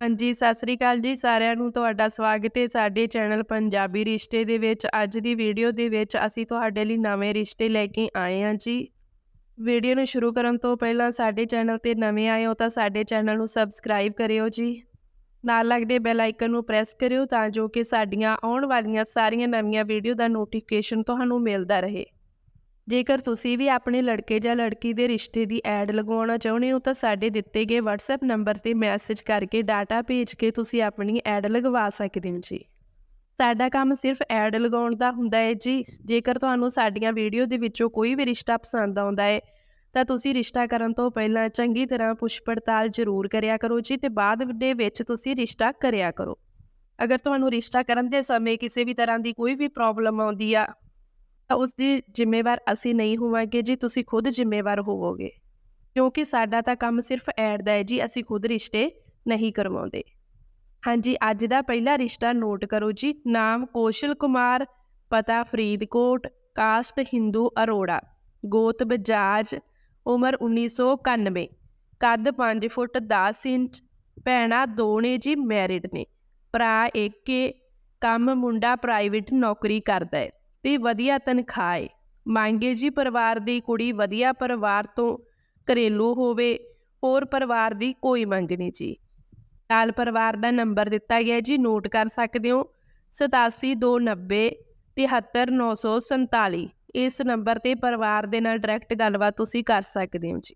ਹਾਂਜੀ, ਸਤਿ ਸ੍ਰੀ ਅਕਾਲ ਜੀ ਸਾਰਿਆਂ ਨੂੰ, ਤੁਹਾਡਾ ਸਵਾਗਤ ਹੈ ਸਾਡੇ ਚੈਨਲ ਪੰਜਾਬੀ ਰਿਸ਼ਤੇ ਦੇ ਵਿੱਚ। ਅੱਜ ਦੀ ਵੀਡੀਓ ਦੇ ਵਿੱਚ ਅਸੀਂ ਤੁਹਾਡੇ ਲਈ ਨਵੇਂ ਰਿਸ਼ਤੇ ਲੈ ਕੇ ਆਏ ਹਾਂ ਜੀ। ਵੀਡੀਓ ਨੂੰ ਸ਼ੁਰੂ ਕਰਨ ਤੋਂ ਪਹਿਲਾਂ ਸਾਡੇ ਚੈਨਲ ਤੇ ਨਵੇਂ ਆਏ ਹੋ ਤਾਂ ਸਾਡੇ ਚੈਨਲ ਨੂੰ ਸਬਸਕ੍ਰਾਈਬ ਕਰਿਓ ਜੀ। ਨਾਲ ਲੱਗਦੇ ਬੈਲ ਆਈਕਨ ਨੂੰ ਪ੍ਰੈਸ ਕਰਿਓ ਤਾਂ ਜੋ ਕਿ ਸਾਡੀਆਂ ਆਉਣ ਵਾਲੀਆਂ ਸਾਰੀਆਂ ਨਵੀਆਂ ਵੀਡੀਓ ਦਾ ਨੋਟੀਫਿਕੇਸ਼ਨ ਤੁਹਾਨੂੰ ਮਿਲਦਾ ਰਹੇ। ਜੇਕਰ ਤੁਸੀਂ ਵੀ ਆਪਣੇ ਲੜਕੇ ਜਾਂ ਲੜਕੀ ਦੇ ਰਿਸ਼ਤੇ ਦੀ ਐਡ ਲਗਵਾਉਣਾ ਚਾਹੁੰਦੇ ਹੋ ਤਾਂ ਸਾਡੇ ਦਿੱਤੇ ਗਏ WhatsApp ਨੰਬਰ ਤੇ ਮੈਸੇਜ ਕਰਕੇ ਡਾਟਾ ਭੇਜ ਕੇ ਤੁਸੀਂ ਆਪਣੀ ਐਡ ਲਗਵਾ ਸਕਦੇ ਹੋ ਜੀ। ਸਾਡਾ ਕੰਮ ਸਿਰਫ ਐਡ ਲਗਾਉਣ ਦਾ ਹੁੰਦਾ ਹੈ ਜੀ। ਜੇਕਰ ਤੁਹਾਨੂੰ ਸਾਡੀਆਂ ਵੀਡੀਓ ਦੇ ਵਿੱਚੋਂ ਕੋਈ ਵੀ ਰਿਸ਼ਤਾ ਪਸੰਦ ਆਉਂਦਾ ਹੈ, ਤਾਂ ਤੁਸੀਂ ਰਿਸ਼ਤਾ ਕਰਨ ਤੋਂ ਪਹਿਲਾਂ ਚੰਗੀ ਤਰ੍ਹਾਂ ਪੁੱਛ ਪੜਤਾਲ ਜ਼ਰੂਰ ਕਰਿਆ ਕਰੋ ਜੀ ਤੇ ਬਾਅਦ ਦੇ ਵਿੱਚ ਤੁਸੀਂ ਰਿਸ਼ਤਾ ਕਰਿਆ ਕਰੋ। ਅਗਰ ਤੁਹਾਨੂੰ ਰਿਸ਼ਤਾ ਕਰਨ ਦੇ ਸਮੇਂ ਕਿਸੇ ਵੀ ਤਰ੍ਹਾਂ ਦੀ ਕੋਈ ਵੀ ਪ੍ਰੋਬਲਮ ਆਉਂਦੀ ਆ ਤਾਂ ਉਸ ਦੀ ਜ਼ਿੰਮੇਵਾਰ ਅਸੀਂ ਨਹੀਂ ਹੋਵਾਂਗੇ ਜੀ, ਤੁਸੀਂ ਖੁਦ ਜ਼ਿੰਮੇਵਾਰ ਹੋਵੋਗੇ। ਕਿਉਂਕਿ ਸਾਡਾ ਤਾਂ ਕੰਮ ਸਿਰਫ ਐਡ ਦਾ ਹੈ ਜੀ, ਅਸੀਂ ਖੁਦ ਰਿਸ਼ਤੇ ਨਹੀਂ ਕਰਵਾਉਂਦੇ। ਹਾਂਜੀ, ਅੱਜ ਦਾ ਪਹਿਲਾ ਰਿਸ਼ਤਾ ਨੋਟ ਕਰੋ ਜੀ, ਨਾਮ ਕੋਸ਼ਲ ਕੁਮਾਰ, ਪਤਾ ਫਰੀਦਕੋਟ, ਕਾਸਟ ਹਿੰਦੂ ਅਰੋੜਾ, ਗੋਤ ਬਜਾਜ, ਉਮਰ 1991 ਕੱਦ 5 ਫੁੱਟ 10 ਇੰਚ, ਭੈਣਾ ਦੋ ਨੇ ਜੀ ਮੈਰਿਡ ਨੇ, ਭਰਾ ਏਕੇ, ਕੰਮ ਮੁੰਡਾ ਪ੍ਰਾਈਵੇਟ ਨੌਕਰੀ ਕਰਦਾ ਹੈ। ਤੇ ਵਧੀਆ ਤਨਖਾਹ ਹੈ ਮੰਗੇ ਜੀ ਪਰਿਵਾਰ ਦੀ ਕੁੜੀ ਵਧੀਆ ਪਰਿਵਾਰ ਤੋਂ ਘਰੇਲੂ ਹੋਵੇ, ਹੋਰ ਪਰਿਵਾਰ ਦੀ ਕੋਈ ਮੰਗ ਨਹੀਂ ਜੀ। ਨਾਲ ਪਰਿਵਾਰ ਦਾ ਨੰਬਰ ਦਿੱਤਾ ਗਿਆ ਜੀ, ਨੋਟ ਕਰ ਸਕਦੇ ਹੋ? 8729 73947 ਇਸ ਨੰਬਰ ਤੇ ਪਰਿਵਾਰ ਦੇ ਨਾਲ ਡਾਇਰੈਕਟ ਗੱਲਬਾਤ ਤੁਸੀਂ ਕਰ ਸਕਦੇ ਹੋ ਜੀ।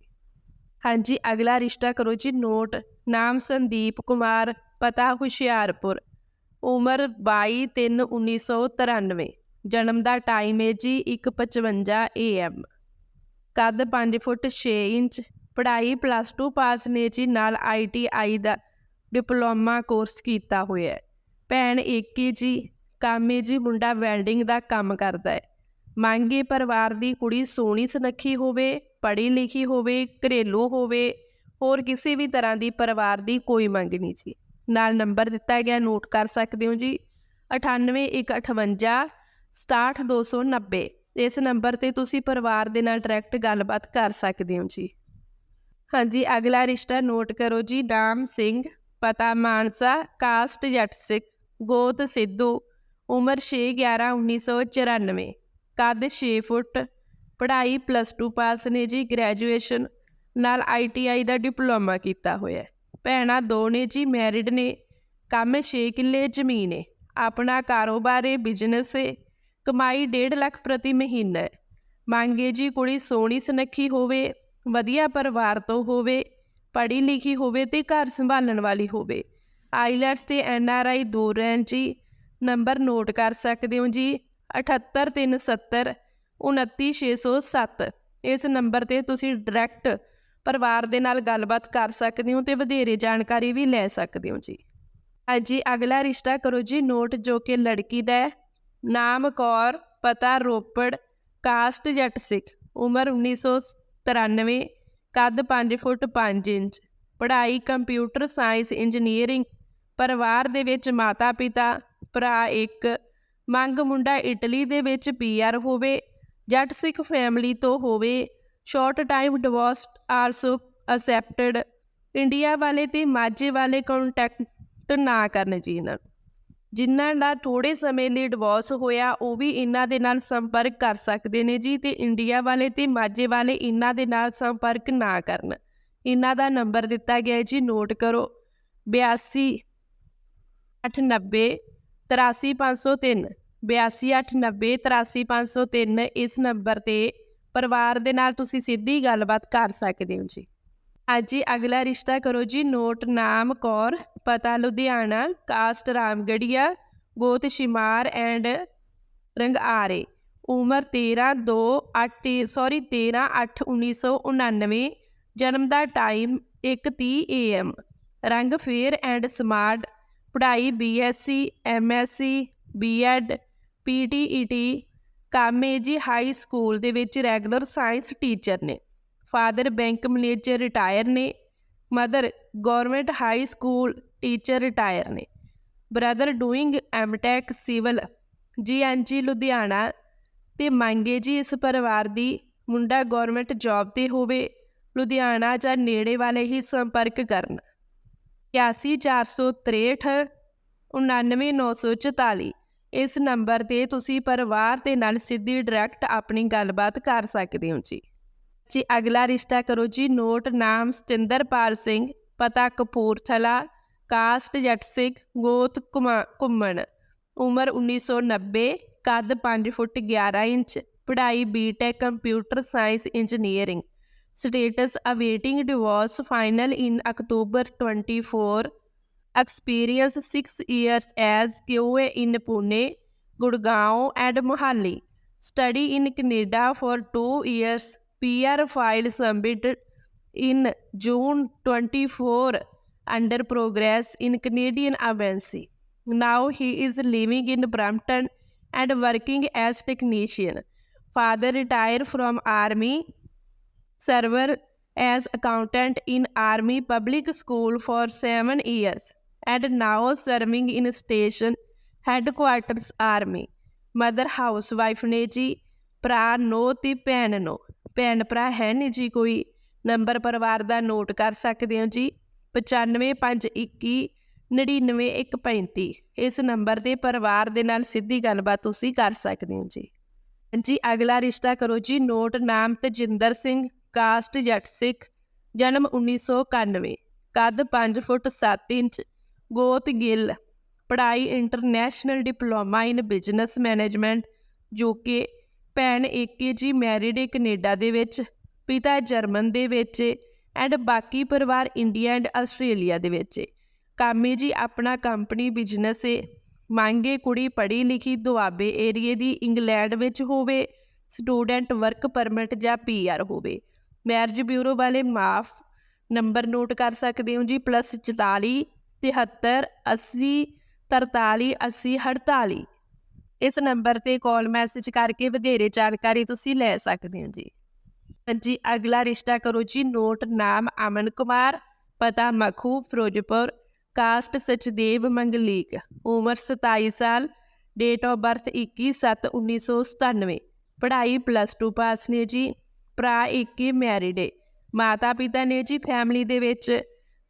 ਹਾਂਜੀ, ਅਗਲਾ ਰਿਸ਼ਤਾ ਕਰੋ ਜੀ, ਨੋਟ। ਨਾਮ ਸੰਦੀਪ ਕੁਮਾਰ, ਪਤਾ ਹੁਸ਼ਿਆਰਪੁਰ। ਉਮਰ 22 3 1993 ਜਨਮ ਦਾ ਟਾਈਮ ਹੈ ਜੀ 1:55 AM ਕੱਦ 5 ਫੁੱਟ 6 ਇੰਚ, ਪੜ੍ਹਾਈ ਪਲੱਸ 2 ਪਾਸ ਨੇ ਜੀ ਨਾਲ ITI ਦਾ ਡਿਪਲੋਮਾ ਕੋਰਸ ਕੀਤਾ ਹੋਇਆ ਹੈ। ਭੈਣ ਏਕੀ ਜੀ, ਕਾਮੇ ਜੀ ਮੁੰਡਾ ਵੈਲਡਿੰਗ ਦਾ ਕੰਮ ਕਰਦਾ ਹੈ। ਮੰਗੇ ਪਰਿਵਾਰ ਦੀ ਕੁੜੀ ਸੋਹਣੀ ਸੁਨੱਖੀ ਹੋਵੇ, ਪੜ੍ਹੀ ਲਿਖੀ ਹੋਵੇ, ਘਰੇਲੂ ਹੋਵੇ, ਹੋਰ ਕਿਸੇ ਵੀ ਤਰ੍ਹਾਂ ਦੀ ਪਰਿਵਾਰ ਦੀ ਕੋਈ ਮੰਗ ਨਹੀਂ ਜੀ। ਨਾਲ ਨੰਬਰ ਦਿੱਤਾ ਗਿਆ ਨੋਟ ਕਰ ਸਕਦੇ ਹੋ ਜੀ। 98158 67290 ਇਸ ਨੰਬਰ ਤੇ ਤੁਸੀਂ ਪਰਿਵਾਰ ਦੇ ਨਾਲ ਡਾਇਰੈਕਟ ਗੱਲਬਾਤ ਕਰ ਸਕਦੇ ਹੋ ਜੀ। ਹਾਂਜੀ, ਅਗਲਾ ਰਿਸ਼ਤਾ ਨੋਟ ਕਰੋ ਜੀ। ਡਾਮ ਸਿੰਘ, ਪਤਾ ਮਾਨਸਾ, ਕਾਸਟ ਜੱਟ ਸਿੱਖ, ਗੋਤ ਸਿੱਧੂ, ਉਮਰ 6 11 1994 ਕੱਦ 6 ਫੁੱਟ, ਪੜ੍ਹਾਈ ਪਲੱਸ 2 ਪਾਸ ਨੇ ਜੀ। ਗ੍ਰੈਜੂਏਸ਼ਨ ਨਾਲ ਆਈਟੀਆਈ ਦਾ ਡਿਪਲੋਮਾ ਕੀਤਾ ਹੋਇਆ। ਹੈ ਭੈਣਾਂ ਦੋ ਨੇ ਜੀ ਮੈਰਿਡ ਨੇ। ਕੰਮ 6 ਕਿੱਲੇ, ਜ਼ਮੀਨ ਹੈ ਆਪਣਾ ਕਾਰੋਬਾਰ ਹੈ ਬਿਜ਼ਨਸ ਹੈ ਕਮਾਈ 1.5 ਲੱਖ ਪ੍ਰਤੀ ਮਹੀਨਾ। ਹੈ ਮੰਗੇ ਜੀ ਕੁੜੀ ਸੋਹਣੀ ਸੁਨੱਖੀ ਹੋਵੇ, ਵਧੀਆ ਪਰਿਵਾਰ ਤੋਂ ਹੋਵੇ, ਪੜ੍ਹੀ ਲਿਖੀ ਹੋਵੇ ਤੇ ਘਰ ਸੰਭਾਲਣ ਵਾਲੀ ਹੋਵੇ। ਆਈਲੈਟਸ ਤੇ ਐਨਆਰਆਈ ਦੂਰ ਰਹਿਣ ਜੀ। ਨੰਬਰ ਨੋਟ ਕਰ ਸਕਦੇ ਹੋ ਜੀ 78370 29607 ਇਸ ਨੰਬਰ ਤੇ ਤੁਸੀਂ ਡਾਇਰੈਕਟ ਪਰਿਵਾਰ ਦੇ ਨਾਲ ਗੱਲਬਾਤ ਕਰ ਸਕਦੇ ਹੋ ਤੇ ਵਧੇਰੇ ਜਾਣਕਾਰੀ ਵੀ ਲੈ ਸਕਦੇ ਹੋ ਜੀ। ਹਾਂਜੀ, ਅਗਲਾ ਰਿਸ਼ਤਾ ਕਰੋ ਜੀ, ਨੋਟ ਜੋ ਕਿ ਲੜਕੀ ਦਾ ਹੈ। ਨਾਮ ਕੌਰ, ਪਤਾ ਰੋਪੜ, ਕਾਸਟ ਜੱਟ ਸਿੱਖ, ਉਮਰ 1993 ਕੱਦ 5 ਫੁੱਟ 5 ਇੰਚ, ਪੜ੍ਹਾਈ ਕੰਪਿਊਟਰ ਸਾਇੰਸ ਇੰਜੀਨੀਅਰਿੰਗ, ਪਰਿਵਾਰ ਦੇ ਵਿੱਚ ਮਾਤਾ ਪਿਤਾ, ਭਰਾ ਇੱਕ, ਮੰਗ ਮੁੰਡਾ ਇਟਲੀ ਦੇ ਵਿੱਚ ਪੀਆਰ ਹੋਵੇ, ਜੱਟ ਸਿੱਖ ਫੈਮਿਲੀ ਤੋਂ ਹੋਵੇ short time divorce also accepted India ਵਾਲੇ ਤੇ ਮਾਝੇ ਵਾਲੇ ਕੰਟੈਕਟ ਨਾ ਕਰਨ ਜੀ ਇਹਨਾਂ ਨੂੰ। ਜਿਨ੍ਹਾਂ ਦਾ ਥੋੜੇ ਸਮੇਂ ਲਈ ਡਿਵੋਰਸ ਹੋਇਆ, ਉਹ ਵੀ ਇਹਨਾਂ ਦੇ ਨਾਲ ਸੰਪਰਕ ਕਰ ਸਕਦੇ ਨੇ ਜੀ ਤੇ ਇੰਡੀਆ ਵਾਲੇ ਤੇ ਮਾਝੇ ਵਾਲੇ ਇਹਨਾਂ ਦੇ ਨਾਲ ਸੰਪਰਕ ਨਾ ਕਰਨ। ਇਹਨਾਂ ਦਾ ਨੰਬਰ ਦਿੱਤਾ ਗਿਆ ਜੀ, ਨੋਟ ਕਰੋ। 82 890 83503 8289 83503 ਇਸ ਨੰਬਰ ਤੇ ਪਰਿਵਾਰ ਦੇ ਨਾਲ ਤੁਸੀਂ ਸਿੱਧੀ ਗੱਲਬਾਤ ਕਰ ਸਕਦੇ ਹੋ ਜੀ। ਅੱਜ ਹੀ ਅਗਲਾ ਰਿਸ਼ਤਾ ਕਰੋ ਜੀ, ਨੋਟ ਨਾਮ ਕੌਰ, ਪਤਾ ਲੁਧਿਆਣਾ, ਕਾਸਟ ਰਾਮਗੜੀਆ, ਗੋਤ ਸ਼ਿਮਾਰ ਐਂਡ ਰੰਗ ਆਰੇ ਉਮਰ 13 2 8 ਸੌਰੀ 13 8 1999 ਜਨਮ ਦਾ ਟਾਈਮ 1:30 AM ਰੰਗ ਫੇਅਰ ਐਂਡ ਸਮਾਰਟ, ਪੜ੍ਹਾਈ ਬੀਐਸਸੀ ਐਮਐਸਸੀ ਬੀਐਡ ਪੀਟੀਈਟੀ ਕਾਮੇ ਜੀ ਹਾਈ ਸਕੂਲ ਦੇ ਵਿੱਚ ਰੈਗੂਲਰ ਸਾਇੰਸ ਟੀਚਰ ਨੇ। ਫਾਦਰ ਬੈਂਕ ਮੈਨੇਜਰ ਰਿਟਾਇਰ ਨੇ, mother government high school teacher retire ਨੇ, brother doing MTech civil, GNG Ludhiana, ਤੇ ਮੰਗੇ ਜੀ ਇਸ ਪਰਿਵਾਰ ਦੀ ਮੁੰਡਾ ਗਵਰਨਮੈਂਟ ਜੌਬ ਤੇ ਹੋਵੇ, ਲੁਧਿਆਣਾ ਜਾਂ ਨੇੜੇ ਵਾਲੇ ਹੀ ਸੰਪਰਕ ਕਰਨ। 81463 99944 ਇਸ ਨੰਬਰ ਤੇ ਤੁਸੀਂ ਪਰਿਵਾਰ ਦੇ ਨਾਲ ਸਿੱਧੀ ਡਾਇਰੈਕਟ ਆਪਣੀ ਗੱਲਬਾਤ ਕਰ ਸਕਦੇ ਹੋ ਜੀ। ਜੀ ਅਗਲਾ ਰਿਸ਼ਤਾ ਕਰੋ ਜੀ ਨੋਟ ਨਾਮ ਸਤਿੰਦਰਪਾਲ ਸਿੰਘ ਪਤਾ ਕਪੂਰਥਲਾ ਕਾਸਟ ਜੱਟ ਸਿੰਘ ਗੋਤ ਕੁਮਾ- ਘੁੰਮਣ ਉਮਰ 1990 ਕੱਦ 5 ਫੁੱਟ 11 ਇੰਚ ਪੜ੍ਹਾਈ BTech computer science engineering status awaiting divorce final in October 24 experience 6 years as QA in Pune, Gurgaon and Mohali. Study in Canada for 2 years. PR file submitted in June 24 under progress in Canadian embassy. Now he is living in Brampton and working as technician. Father retired from army server as accountant in army public school for 7 years and now serving in station headquarters army. Mother housewife Neji Pranoti Panano. ਭੈਣ ਭਰਾ ਹੈ ਨਹੀਂ ਜੀ ਕੋਈ। Number ਪਰਿਵਾਰ ਦਾ note ਕਰ ਸਕਦੇ ਹੋ ਜੀ। 95521 99135 ਇਸ ਨੰਬਰ ਤੇ ਪਰਿਵਾਰ ਦੇ ਨਾਲ ਸਿੱਧੀ ਗੱਲਬਾਤ ਤੁਸੀਂ ਕਰ ਸਕਦੇ ਹੋ ਜੀ। ਜੀ ਅਗਲਾ ਰਿਸ਼ਤਾ ਕਰੋ ਜੀ। ਨੋਟ ਨਾਮ ਤਜਿੰਦਰ ਸਿੰਘ ਕਾਸਟ ਜੱਟ ਸਿੱਖ, ਜਨਮ 1991 ਕੱਦ 5 ਫੁੱਟ 7 ਇੰਚ, ਗੋਤ ਗਿੱਲ। ਪੜ੍ਹਾਈ international diploma in business management UK ਭੈਣ ਏਕੇ ਜੀ ਮੈਰਿਡ ਏ ਕੈਨੇਡਾ ਦੇ ਵਿੱਚ, ਪਿਤਾ ਜਰਮਨ ਦੇ ਵਿੱਚ ਐਂਡ ਬਾਕੀ ਪਰਿਵਾਰ ਇੰਡੀਆ ਐਂਡ ਆਸਟ੍ਰੇਲੀਆ ਦੇ ਵਿੱਚ ਏ। ਕਾਮੇ ਜੀ ਆਪਣਾ ਕੰਪਨੀ ਬਿਜ਼ਨਸ ਏ, ਮੰਗੇ ਕੁੜੀ ਪੜ੍ਹੀ ਲਿਖੀ ਦੁਆਬੇ ਏਰੀਏ ਦੀ ਇੰਗਲੈਂਡ ਵਿੱਚ ਹੋਵੇ, ਸਟੂਡੈਂਟ ਵਰਕ ਪਰਮਿਟ ਜਾਂ ਪੀਆਰ ਹੋਵੇ ਮੈਰਿਜ ਬਿਊਰੋ ਵਾਲੇ ਮਾਫ, ਨੰਬਰ ਨੋਟ ਕਰ ਸਕਦੇ ਹੋ ਜੀ ਪਲੱਸ 44 73 80 43 80 48 ਇਸ ਨੰਬਰ ਤੇ ਕਾਲ ਮੈਸੇਜ ਕਰਕੇ ਵਧੇਰੇ ਜਾਣਕਾਰੀ ਤੁਸੀਂ ਲੈ ਸਕਦੇ ਹੋ ਜੀ। ਹਾਂਜੀ, ਅਗਲਾ ਰਿਸ਼ਤਾ ਕਰੋ ਜੀ, ਨੋਟ ਨਾਮ ਅਮਨ ਕੁਮਾਰ, ਪਤਾ ਮਖੂ, ਫਿਰੋਜ਼ਪੁਰ, ਕਾਸਟ ਸਚਦੇਵ ਮੰਗਲੀਕ, ਉਮਰ 27 ਸਾਲ ਡੇਟ ਆਫ ਬਰਥ 21/7/1997 ਪੜ੍ਹਾਈ ਪਲੱਸ 2 ਪਾਸ ਨੇ ਜੀ, ਭਰਾ ਇੱਕ ਹੀ ਮੈਰਿਡ ਏ, ਮਾਤਾ ਪਿਤਾ ਨੇ ਜੀ ਫੈਮਿਲੀ ਦੇ ਵਿੱਚ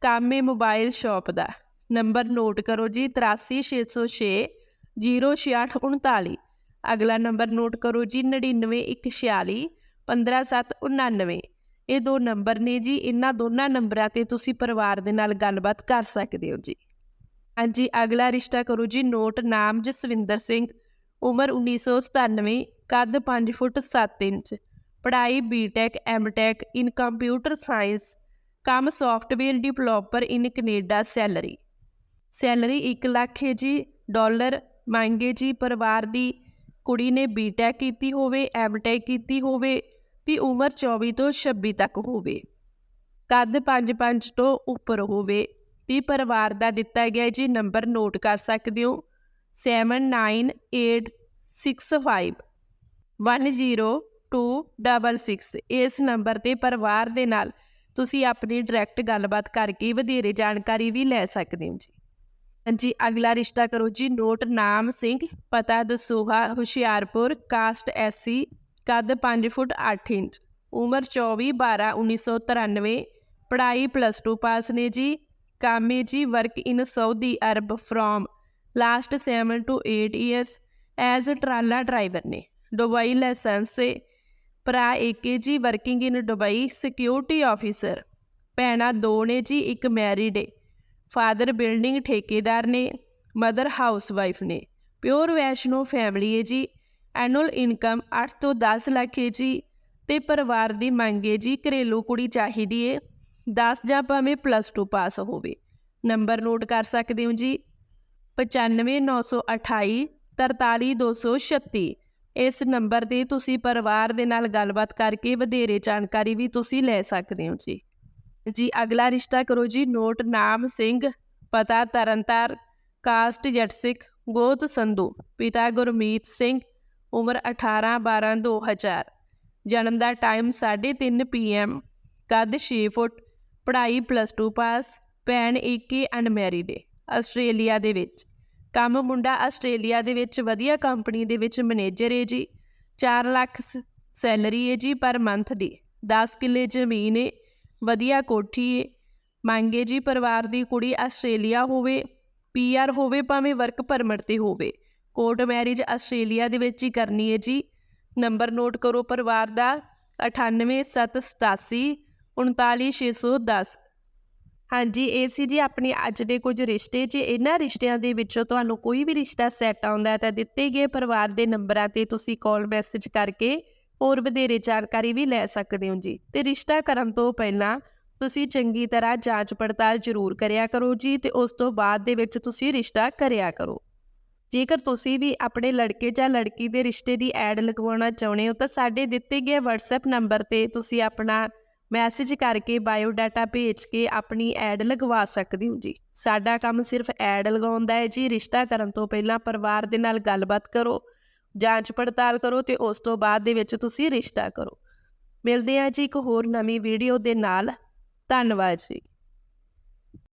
ਕਾਮੇ ਮੋਬਾਈਲ ਸ਼ਾਪ ਦਾ। ਨੰਬਰ ਨੋਟ ਕਰੋ ਜੀ 83606 06839 ਅਗਲਾ ਨੰਬਰ ਨੋਟ ਕਰੋ ਜੀ 99146 15799 ਇਹ ਦੋ ਨੰਬਰ ਨੇ ਜੀ, ਇਹਨਾਂ ਦੋਨਾਂ ਨੰਬਰਾਂ ਤੇ ਤੁਸੀਂ ਪਰਿਵਾਰ ਦੇ ਨਾਲ ਗੱਲਬਾਤ ਕਰ ਸਕਦੇ ਹੋ ਜੀ। ਹਾਂਜੀ, ਅਗਲਾ ਰਿਸ਼ਤਾ ਕਰੋ ਜੀ, ਨੋਟ ਨਾਮ ਜਸਵਿੰਦਰ ਸਿੰਘ। ਉਮਰ 1997 ਕੱਦ 5 ਫੁੱਟ 7 ਇੰਚ। ਪੜ੍ਹਾਈ BTech MTech in computer science ਕੰਮ software developer in Canada salary salary 1 lakh ਹੈ ਜੀ, ਡਾਲਰ ਮੰਗੇ ਜੀ ਪਰਿਵਾਰ ਦੀ ਕੁੜੀ ਨੇ ਬੀਟੈਕ ਕੀਤੀ ਹੋਵੇ ਐਮਟੈਕ ਕੀਤੀ ਹੋਵੇ ਤੇ ਉਮਰ 24 ਤੋਂ 26 ਤੱਕ ਹੋਵੇ। ਕੱਦ 5-5 ਤੋਂ ਉੱਪਰ ਹੋਵੇ। ਤੇ ਪਰਿਵਾਰ ਦਾ ਦਿੱਤਾ ਗਿਆ ਜੀ ਨੰਬਰ ਨੋਟ ਕਰ ਸਕਦੇ ਹੋ। 7986510266 ਇਸ ਨੰਬਰ ਤੇ ਪਰਿਵਾਰ ਦੇ ਨਾਲ ਤੁਸੀਂ ਆਪਣੀ ਡਾਇਰੈਕਟ ਗੱਲਬਾਤ ਕਰਕੇ ਵਧੇਰੇ ਜਾਣਕਾਰੀ ਵੀ ਲੈ ਸਕਦੇ ਹੋ ਜੀ। ਹਾਂਜੀ, ਅਗਲਾ ਰਿਸ਼ਤਾ ਕਰੋ ਜੀ, ਨੋਟ ਨਾਮ ਸਿੰਘ, ਪਤਾ ਦਸੂਹਾ, ਹੁਸ਼ਿਆਰਪੁਰ, ਕਾਸਟ ਐਸਸੀ, ਕੱਦ 5 ਫੁੱਟ 8 ਇੰਚ, ਉਮਰ 24 12 1993 ਪੜ੍ਹਾਈ ਪਲੱਸ 2 ਪਾਸ ਨੇ ਜੀ, ਕਾਮੇ ਜੀ work in Saudi Arabia from last 7 to 8 years as a ਟਰਾਲਾ ਡਰਾਈਵਰ ਨੇ ਦੁਬਈ ਲਾਇਸੈਂਸ ਸੇ ਭਰਾ ਏਕੇ ਜੀ working in Dubai security officer ਭੈਣਾਂ ਦੋ ਨੇ ਜੀ, ਇੱਕ ਮੈਰਿਡ ਏ। ਫਾਦਰ ਬਿਲਡਿੰਗ ਠੇਕੇਦਾਰ ਨੇ, ਮਦਰ ਹਾਊਸਵਾਈਫ ਨੇ, ਪਿਓਰ ਵੈਸ਼ਨੋ ਫੈਮਿਲੀ ਹੈ ਜੀ, ਐਨੂਅਲ ਇਨਕਮ 8 ਤੋਂ 10 ਲੱਖ ਹੈ ਜੀ ਤੇ ਪਰਿਵਾਰ ਦੀ ਮੰਗ ਹੈ ਜੀ ਘਰੇਲੂ ਕੁੜੀ ਚਾਹੀਦੀ ਏ 10 ਜਾਂ ਭਾਵੇਂ ਪਲੱਸ 2 ਪਾਸ ਹੋਵੇ। ਨੰਬਰ ਨੋਟ ਕਰ ਸਕਦੇ ਹੋ ਜੀ? 95928 43236 ਇਸ ਨੰਬਰ ਤੇ ਤੁਸੀਂ ਪਰਿਵਾਰ ਦੇ ਨਾਲ ਗੱਲਬਾਤ ਕਰਕੇ ਵਧੇਰੇ ਜਾਣਕਾਰੀ ਵੀ ਤੁਸੀਂ ਲੈ ਸਕਦੇ ਹੋ ਜੀ। ਜੀ, ਅਗਲਾ ਰਿਸ਼ਤਾ ਕਰੋ ਜੀ, ਨੋਟ ਨਾਮ ਸਿੰਘ, ਪਤਾ ਤਰਨਤਾਰ, ਕਾਸਟ ਜੱਟ ਸਿੱਖ ਗੋਤ ਸੰਧੂ, ਪਿਤਾ ਗੁਰਮੀਤ ਸਿੰਘ, ਉਮਰ 18 12 2000 ਜਨਮ ਦਾ ਟਾਈਮ 3:30 ਪੀਐਮ ਕੱਦ 6 ਫੁੱਟ, ਪੜ੍ਹਾਈ ਪਲੱਸ 2 ਪਾਸ ਭੈਣ ਏਕੇ ਅਨਮੈਰਿਡ ਏ, ਆਸਟ੍ਰੇਲੀਆ ਦੇ ਵਿੱਚ। ਕੰਮ ਮੁੰਡਾ ਆਸਟ੍ਰੇਲੀਆ ਦੇ ਵਿੱਚ, ਵਧੀਆ ਕੰਪਨੀ ਦੇ ਵਿੱਚ ਮੈਨੇਜਰ ਏ ਜੀ 4 ਲੱਖ ਸੈਲਰੀ ਏ ਜੀ ਪਰ ਮੰਥ ਦੀ 10 ਕਿੱਲੇ ਜ਼ਮੀਨ ਏ ਵਧੀਆ ਕੋਠੀ ਏ ਮੰਗੇ ਜੀ ਪਰਿਵਾਰ ਦੀ ਕੁੜੀ ਆਸਟ੍ਰੇਲੀਆ ਹੋਵੇ ਪੀਆਰ ਹੋਵੇ ਭਾਵੇਂ ਵਰਕ ਪਰਮਿਟ ਤੇ ਹੋਵੇ। ਕੋਰਟ ਮੈਰਿਜ ਆਸਟ੍ਰੇਲੀਆ ਦੇ ਵਿੱਚ ਹੀ ਕਰਨੀ ਹੈ ਜੀ। ਨੰਬਰ ਨੋਟ ਕਰੋ ਪਰਿਵਾਰ ਦਾ 98787 39610 ਹਾਂਜੀ, ਇਹ ਸੀ ਜੀ ਆਪਣੇ ਅੱਜ ਦੇ ਕੁਝ ਰਿਸ਼ਤੇ। ਜੇ ਇਹਨਾਂ ਰਿਸ਼ਤਿਆਂ ਦੇ ਵਿੱਚੋਂ ਤੁਹਾਨੂੰ ਕੋਈ ਵੀ ਰਿਸ਼ਤਾ ਸੈੱਟ ਆਉਂਦਾ ਤਾਂ ਦਿੱਤੇ ਗਏ ਪਰਿਵਾਰ ਦੇ ਨੰਬਰਾਂ ਤੇ ਤੁਸੀਂ ਕਾਲ ਮੈਸੇਜ ਕਰਕੇ ਹੋਰ ਵਧੇਰੇ ਜਾਣਕਾਰੀ ਵੀ ਲੈ ਸਕਦੇ ਹੋ ਜੀ। ਤੇ ਰਿਸ਼ਤਾ ਕਰਨ ਤੋਂ ਪਹਿਲਾਂ ਤੁਸੀਂ ਚੰਗੀ ਤਰ੍ਹਾਂ ਜਾਂਚ ਪੜਤਾਲ ਜ਼ਰੂਰ ਕਰਿਆ ਕਰੋ ਜੀ ਤੇ ਉਸ ਤੋਂ ਬਾਅਦ ਦੇ ਵਿੱਚ ਤੁਸੀਂ ਰਿਸ਼ਤਾ ਕਰਿਆ ਕਰੋ। ਜੇਕਰ ਤੁਸੀਂ ਵੀ ਆਪਣੇ ਲੜਕੇ ਜਾਂ ਲੜਕੀ ਦੇ ਰਿਸ਼ਤੇ ਦੀ ਐਡ ਲਗਵਾਉਣਾ ਚਾਹੁੰਦੇ ਹੋ ਤਾਂ ਸਾਡੇ ਦਿੱਤੇ ਗਏ WhatsApp ਨੰਬਰ ਤੇ ਤੁਸੀਂ ਆਪਣਾ ਮੈਸੇਜ ਕਰਕੇ ਬਾਇਓ ਡਾਟਾ ਭੇਜ ਕੇ ਆਪਣੀ ਐਡ ਲਗਵਾ ਸਕਦੇ ਹੋ ਜੀ। ਸਾਡਾ ਕੰਮ ਸਿਰਫ ਐਡ ਲਗਾਉਂਦਾ ਹੈ ਜੀ। ਰਿਸ਼ਤਾ ਕਰਨ ਤੋਂ ਪਹਿਲਾਂ ਪਰਿਵਾਰ ਦੇ ਨਾਲ ਗੱਲਬਾਤ ਕਰੋ। ਜਾਂਚ ਪੜਤਾਲ ਕਰੋ ਤੇ ਉਸ ਤੋਂ ਬਾਅਦ ਦੇ ਵਿੱਚ ਤੁਸੀਂ ਰਿਸ਼ਤਾ ਕਰੋ। ਮਿਲਦੇ ਹਾਂ ਜੀ ਇੱਕ ਹੋਰ ਨਵੀਂ ਵੀਡੀਓ ਦੇ ਨਾਲ। ਧੰਨਵਾਦ ਜੀ।